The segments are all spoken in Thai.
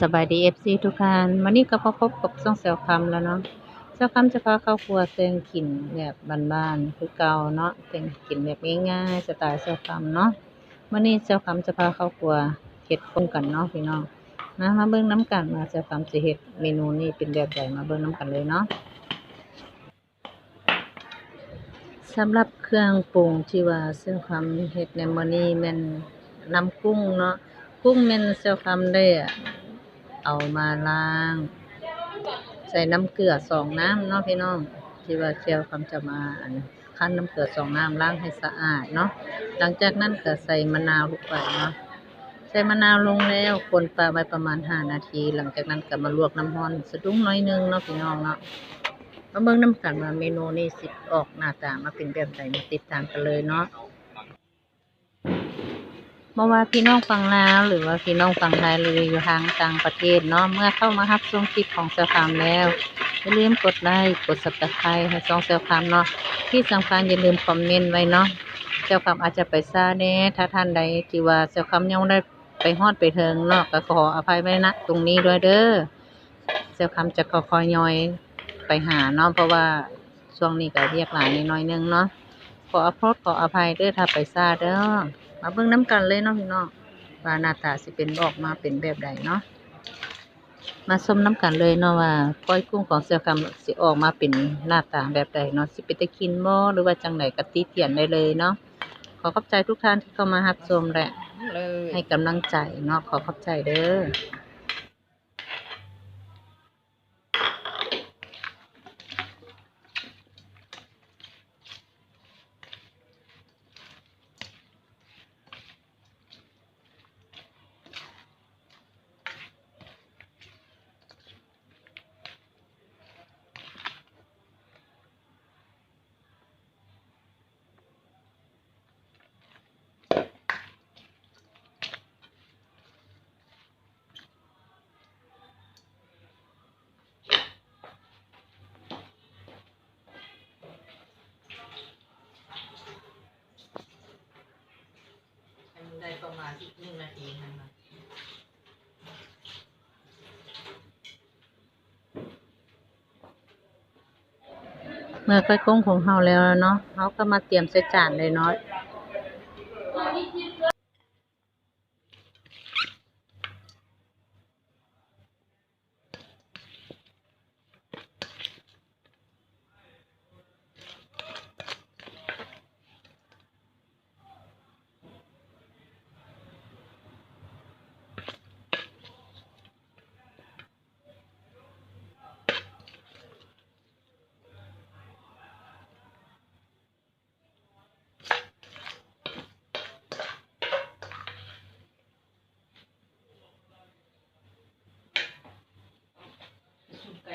สบายดีเอฟซีทุกท่านวันนี้ก็พบกับช่องแซวคำแล้วเนาะแซวคำจะพาเข้าครัวเต็งกินแบบบ้านๆคือเก่าเนาะเต็งกินแบบง่ายๆสไตล์แซวคำเนาะวันนี้แซวคำจะพาเข้าครัวเฮ็ดคนกันเนาะพี่น้องนะมาเบิ่งน้ำกันมาแซวคำจะเฮ็ดเมนูนี้เป็นแบบใดมาเบิ่งน้ำกันเลยเนาะสำหรับเครื่องปรุงที่ว่าแซวคำเฮ็ดในมื้อนี้ม่นน้ำกุ้งเนาะกุ้งแม่นแซวคำได้อะ เอามาล้าง ใส่น้ำเกลือสองน้ำเนาะพี่น้องที่ว่าเชียวคำจะมาอันคั้นน้ำเกลือสองน้ำล้างให้สะอาดเนาะหลังจากนั้นก็ใส่มะนาวลงไปเนาะใส่มะนาวลงแล้วคนปลาไว้ประมาณห้านาที หลังจากนั้นก็มาลวกน้ำร้อนสะดุ้งน้อยหนึงเนาะพี่น้องเนาะมาเบิ่งน้ำกันว่าเมนูนี้สิออกหน้าตามาเป็นแบบใดมาติดตามกันเลยเนาะ เมื่อว่าพี่น้องฝั่งลาวหรือว่าพี่น้องฝั่งไทยหรืออยู่ทางต่างประเทศเนาะเมื่อเข้ามารับชมคลิปของเซลฟามแล้วอย่าลืมกดไลค์กด subscribe ให้ช่องเซลฟามเนาะที่สำคัญอย่าลืมคอมเมนต์ไว้เนาะเซลฟามอาจจะไปซาแน่ถ้าท่านใดที่ว่าเซลฟามยังบ่ได้ไปฮอดไปถึงเนาะก็ขออภัยไว้ณตรงนี้ด้วยเด้อเซลฟามจะขอคอยยอยไปหาเนาะเพราะว่าช่วงนี้ก็เรียกหลายนิดหน่อยนึงเนาะขออภัยขออภัยเด้อถ้าไปซาเด้อ มาเบิ่งน้ำกันเลยเนาะพี่น้องว่าหน้าตาสิเป็นออกมาเป็นแบบใดเนาะมาส้มน้ำกันเลยเนาะว่าก้อยกุ้งของเสี่ยวคำสิออกมาเป็นหน้าตาแบบใดเนาะสิเป็นตะกินหม้อหรือว่าจังไหนกะติเตียนได้เลยเนาะขอขอบใจทุกท่านที่เข้ามารับชมและให้กำลังใจเนาะขอขอบใจเด้อ ประมาณอีกหนึ่งนาทีนะเมื่อก้กุ้งของเฮาแล้วเนาะเขาก็มาเตรียมใส่จานเลยเนาะ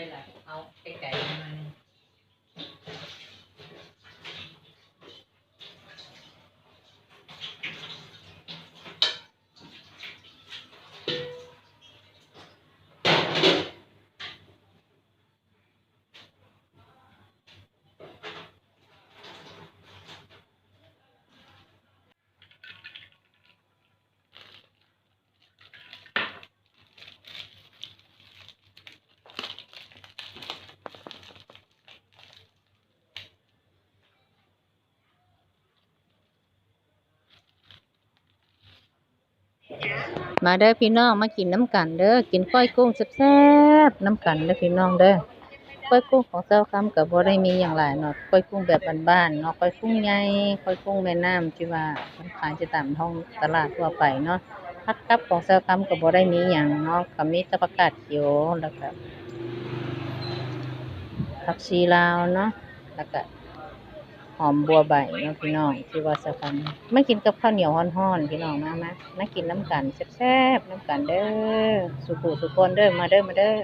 ไก่ละเอาไอ้ไก่มาหนึ่ง มาเด้อพี่น้องมากินน้ำกันเด้อกินก้อยกุ้งแซ่บๆน้ำกันเด้อพี่น้องเด้อก้อยกุ้งของเจ้าคำกับบ่ได้มีอย่างหลายเนาะก้อยกุ้งแบบบ้านๆเนาะก้อยกุ้งใหญ่ก้อยกุ้งแม่น้ำที่ว่าขายจะตามท้องตลาดทั่วไปเนาะผักกับของเจ้าคำกับบ่ได้มีหยังเนาะก็มีต่ผักกาดเขียวแล้วก็ผักชีลาวเนาะแล้วก็ อมบัวใบเนาะพี่น้องที่ว่าสะพันมากินกับข้าวเหนียวห้อนๆพี่น้องมามามากินน้ำกันแซ่บๆน้ำกันเด้อสุขุสุคนเด้อมาเด้อมาเด้อ